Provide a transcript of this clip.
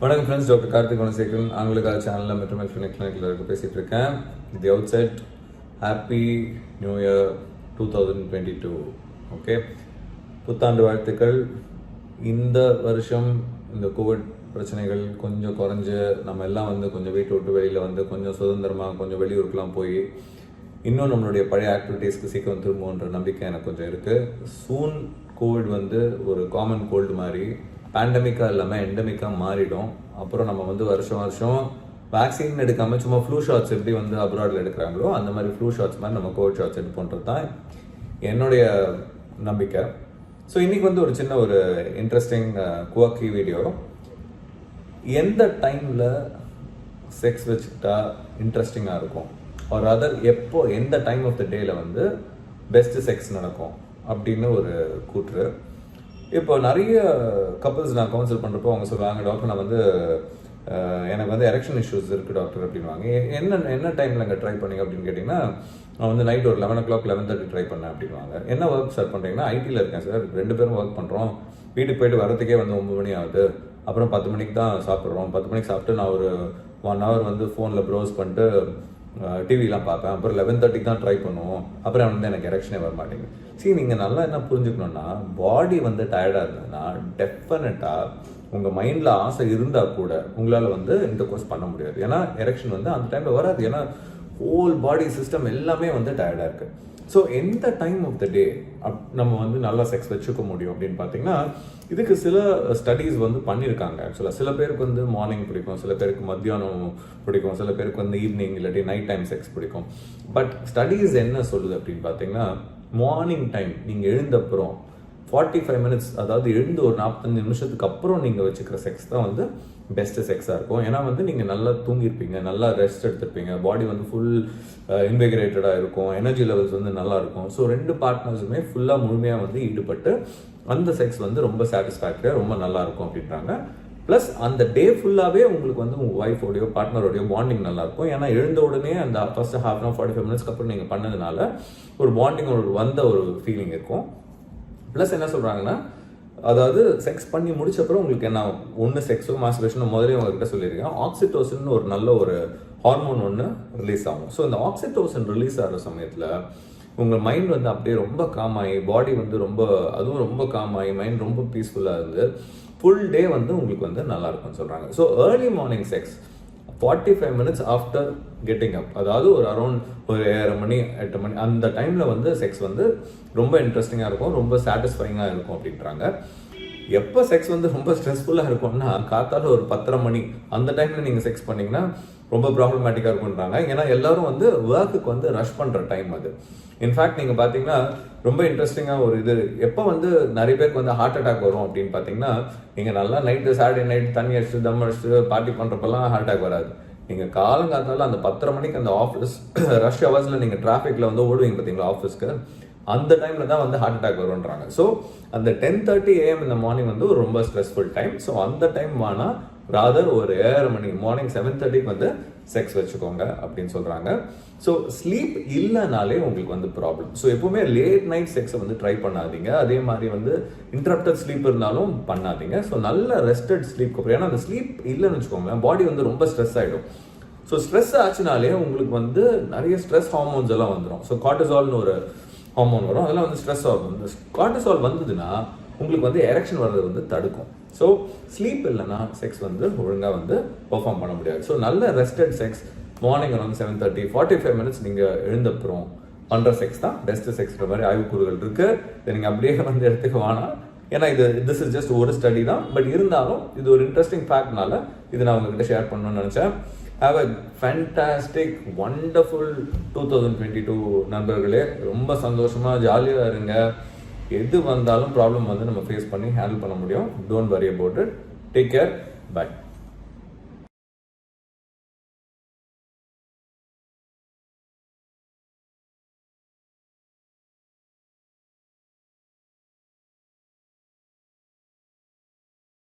வணக்கம் friends doctor Karthik Gunasekaran ஆங்கிலக்கார சேனலில் மெட்ரோமெல் கிளினிக் கிளினிக்கில் இருக்க பேசிகிட்டு இருக்கேன். The outset happy new year two thousand twenty two okay புத்தாண்டு வாழ்த்துக்கள். இந்த வருஷம் இந்த கோவிட் பிரச்சனைகள் கொஞ்சம் குறைஞ்சு நம்ம எல்லாம் வந்து கொஞ்சம் வீட்டை விட்டு வெளியில் வந்து கொஞ்சம் சுதந்திரமாக கொஞ்சம் வெளியூருக்குலாம் போய் இன்னும் நம்மளுடைய பழைய ஆக்டிவிட்டீஸ்க்கு சீக்கிரம் திரும்புன்ற நம்பிக்கை எனக்கு கொஞ்சம் இருக்குது சூன் கோவிட் வந்து ஒரு காமன் கோல்டு மாதிரி பேண்டமிக்காக இல்லாமல் எண்டமிக்காக மாறிடும் அப்புறம் நம்ம வந்து வருஷம் வருஷம் வேக்சின் எடுக்காமல் சும்மா ஃப்ளூ ஷாட்ஸ் எப்படி வந்து அப்ராடில் எடுக்கிறாங்களோ அந்த மாதிரி ஃப்ளூ ஷாட்ஸ் மாதிரி நம்ம கோவிட் ஷாட்ஸ் எடுப்போன்றது தான் என்னுடைய நம்பிக்கை. ஸோ இன்றைக்கி வந்து ஒரு சின்ன ஒரு இன்ட்ரெஸ்டிங் குவாக்கி வீடியோ எந்த டைமில் செக்ஸ் வச்சுக்கிட்டா இன்ட்ரெஸ்டிங்காக இருக்கும்? ஒரு அதர் எப்போ எந்த டைம் ஆஃப் த டேயில் வந்து பெஸ்ட்டு செக்ஸ் நடக்கும்? அப்படின்னு ஒரு கூற்று. இப்போ நிறைய கப்பல்ஸ் நான் கவுன்சில் பண்ணுறப்போ அவங்க சொல்லுவாங்க டாக்டர் நான் வந்து எனக்கு வந்து எரெக்ஷன் இஷ்யூஸ் இருக்குது டாக்டர் அப்படின்வாங்க என்ன என்ன டைமில் அங்கே ட்ரை பண்ணீங்க அப்படின்னு கேட்டிங்கன்னா நான் வந்து நைட் ஒரு eleven o'clock eleven thirty try பண்ணேன் அப்படின்வாங்க என்ன ஒர்க் சார் பண்ணுறீங்கன்னா ஐடியில் இருக்கேன் சார் ரெண்டு பேரும் ஒர்க் பண்ணுறோம் வீட்டுக்கு போயிட்டு வரதுக்கே வந்து ஒம்பது மணி ஆகுது. அப்புறம் பத்து மணிக்கு தான் சாப்பிட்றோம். பத்து மணிக்கு சாப்பிட்டு நான் ஒரு ஒன் ஹவர் வந்து ஃபோனில் ப்ரௌஸ் பண்ணிட்டு டிவிலாம் பார்ப்பேன். அப்புறம் லெவன் தேர்ட்டிக்கு தான் ட்ரை பண்ணுவோம். அப்புறம் வந்து எனக்கு எரெக்ஷனே வர மாட்டேங்குது. சரி நீங்கள் நல்லா என்ன புரிஞ்சுக்கணும்னா பாடி வந்து டயர்டாக இருந்ததுன்னா டெஃபினட்டாக உங்கள் மைண்டில் ஆசை இருந்தால் கூட உங்களால் வந்து இந்த கோர்ஸ் பண்ண முடியாது. ஏன்னா எரெக்ஷன் வந்து அந்த டைமில் வராது. ஏன்னா ஹோல் பாடி சிஸ்டம் எல்லாமே வந்து டயர்டாக இருக்குது ஸோ எந்த டைம் ஆஃப் த டே அப் நம்ம வந்து நல்லா செக்ஸ் வச்சுக்க முடியும் அப்படின்னு பார்த்தீங்கன்னா இதுக்கு சில ஸ்டடீஸ் வந்து பண்ணியிருக்காங்க ஆக்சுவலாக சில பேருக்கு வந்து மார்னிங் பிடிக்கும் சில பேருக்கு மத்தியானம் பிடிக்கும் சில பேருக்கு வந்து ஈவினிங் இல்லாட்டி நைட் டைம் செக்ஸ் பிடிக்கும். பட் ஸ்டடீஸ் என்ன சொல்லுது அப்படின்னு பார்த்தீங்கன்னா மார்னிங் டைம் நீங்கள் எழுந்தப்புறம் ஃபார்ட்டி ஃபைவ் மினிட்ஸ் அதாவது எழுந்து ஒரு நாற்பத்தஞ்சு நிமிஷத்துக்கு அப்புறம் நீங்கள் வச்சுக்கிற செக்ஸ் தான் வந்து பெஸ்ட்டு செக்ஸாக இருக்கும். ஏன்னா வந்து நீங்கள் நல்லா தூங்கியிருப்பீங்க நல்லா ரெஸ்ட் எடுத்திருப்பீங்க. பாடி வந்து ஃபுல் இன்வெகிரேட்டடாக இருக்கும். எனர்ஜி லெவல்ஸ் வந்து நல்லா இருக்கும். ஸோ ரெண்டு பார்ட்னர்ஸுமே ஃபுல்லாக முழுமையாக வந்து ஈடுபட்டு அந்த செக்ஸ் வந்து ரொம்ப சாட்டிஸ்ஃபேக்டரியாக ரொம்ப நல்லா இருக்கும் அப்படின்றாங்க. ப்ளஸ் அந்த டே ஃபுல்லாகவே உங்களுக்கு வந்து உங்கள் ஒய்ஃபோடையோ பார்ட்னரோடையோ பாண்டிங் நல்லாயிருக்கும் ஏன்னா எழுந்த உடனே அந்த first half an forty five மினிட்ஸ்க்கு அப்புறம் நீங்கள் பண்ணதுனால ஒரு பாண்டிங் ஒரு வந்த ஒரு ஃபீலிங் இருக்கும். ப்ளஸ் என்ன சொல்கிறாங்கன்னா அதாவது செக்ஸ் பண்ணி முடிச்ச அப்புறம் உங்களுக்கு என்ன ஒன்று செக்ஸோ மாஸ்டர்பேஷனோ முதலே உங்ககிட்ட சொல்லியிருக்கேன். ஆக்சிடோசின் ஒரு நல்ல ஒரு ஹார்மோன் ஒன்று ரிலீஸ் ஆகும். ஸோ இந்த ஆக்சிடோசின் ரிலீஸ் ஆகிற சமயத்தில் உங்கள் மைண்ட் வந்து அப்படியே ரொம்ப காமாயி பாடி வந்து ரொம்ப அதுவும் ரொம்ப காமாயி மைண்ட் ரொம்ப பீஸ்ஃபுல்லாக இருந்து ஃபுல் டே வந்து உங்களுக்கு வந்து நல்லா இருக்கும்னு சொல்கிறாங்க so early morning sex forty five minutes after getting up அதாவது ஒரு அரௌண்ட் ஒரு ஏழரை மணி எட்டு மணி அந்த டைமில் வந்து செக்ஸ் வந்து ரொம்ப இன்ட்ரெஸ்டிங்காக இருக்கும் ரொம்ப சாட்டிஸ்ஃபைங்காக இருக்கும் அப்படின்றாங்க. எப்போ செக்ஸ் வந்து ரொம்ப ஸ்ட்ரெஸ்ஃபுல்லாக இருக்கும்னா காத்தால ஒரு பத்தரை மணி அந்த டைமில் நீங்கள் செக்ஸ் பண்ணிங்கன்னா ரொம்ப ப்ராப்ளமேட்டிக்காக இருக்குன்றாங்க ஏன்னா எல்லாரும் வந்து ஒர்க்குக்கு வந்து ரஷ் பண்ணுற டைம் அது. இன்ஃபேக்ட் நீங்கள் பார்த்தீங்கன்னா ரொம்ப இன்ட்ரெஸ்டிங்காக ஒரு இது. எப்போ வந்து நிறைய பேருக்கு வந்து ஹார்ட் அட்டாக் வரும் அப்படின்னு பார்த்தீங்கன்னா நீங்கள் நல்லா நைட்டு சாட்டர்டே நைட் தண்ணி அடிச்சு தம் அடிச்சு பார்ட்டி பண்ணுறப்பெல்லாம் ஹார்ட் அட்டாக் வராது. நீங்கள் காலங்காத்தால அந்த பத்தரை மணிக்கு அந்த ஆஃபீஸ் ரஷ் ஹவர்ஸில் நீங்கள் டிராஃபிக்கில் வந்து ஓடுவீங்க பார்த்தீங்களா ஆஃபீஸ்க்கு அந்த டைமில் தான் வந்து ஹார்ட் அட்டாக் வரும்ன்றாங்க. ஸோ அந்த டென் தேர்ட்டி ஏஎம் இந்த மார்னிங் வந்து ஒரு ரொம்ப ஸ்ட்ரெஸ்ஃபுல் டைம் ஸோ அந்த டைம் வேணால் ராதர் ஒரு ஏழரை மணி மார்னிங் செவன் தேர்ட்டிக்கு வந்து செக்ஸ் வச்சுக்கோங்க அப்படின்னு சொல்கிறாங்க ஸோ ஸ்லீப் இல்லைனாலே உங்களுக்கு வந்து ப்ராப்ளம் ஸோ எப்போவுமே லேட் நைட் செக்ஸை வந்து ட்ரை பண்ணாதீங்க. அதே மாதிரி வந்து இன்டரப்டட் ஸ்லீப் இருந்தாலும் பண்ணாதீங்க. ஸோ நல்ல ரெஸ்டட் ஸ்லீப் ஏன்னா அந்த ஸ்லீப் இல்லைன்னு வச்சுக்கோங்களேன் பாடி வந்து ரொம்ப ஸ்ட்ரெஸ் ஆகிடும் ஸோ ஸ்ட்ரெஸ் ஆச்சுனாலே உங்களுக்கு வந்து நிறைய ஸ்ட்ரெஸ் ஹார்மோன்ஸ் எல்லாம் வந்துடும் ஸோ காட்டசால்னு ஒரு ஹார்மோன் வரும். அதெல்லாம் வந்து ஸ்ட்ரெஸ் ஆகும் இந்த கார்டிசால் வந்ததுன்னா உங்களுக்கு வந்து எரெக்ஷன் வர்றது வந்து தடுக்கும். ஸோ ஸ்லீப் இல்லைன்னா செக்ஸ் வந்து ஒழுங்காக வந்து பெர்ஃபார்ம் பண்ண முடியாது. ஸோ நல்ல rested sex morning around seven thirty forty five minutes நீங்கள் எழுந்தப்புறம் பண்ணுற செக்ஸ் தான் பெஸ்ட் செக்ஸ்ன்ற மாதிரி ஆய்வுக்கூறுகள் இருக்குது இதை நீங்கள் அப்படியே வந்து எடுத்துக்க வேணாம். ஏன்னா இது திஸ் இஸ் ஜஸ்ட் ஒரு ஸ்டடி தான். பட் இருந்தாலும் இது ஒரு இன்ட்ரெஸ்டிங் ஃபேக்ட்னால இது நான் உங்ககிட்ட ஷேர் பண்ணணும்னு நினச்சேன். Have a fantastic wonderful two thousand twenty two நண்பர்களே. ரொம்ப சந்தோஷமாக ஜாலியாக இருங்க. எது வந்தாலும் ப்ராப்ளம் வந்து நம்ம ஃபேஸ் பண்ணி ஹேண்டில் பண்ண முடியும். Don't worry about it take care bye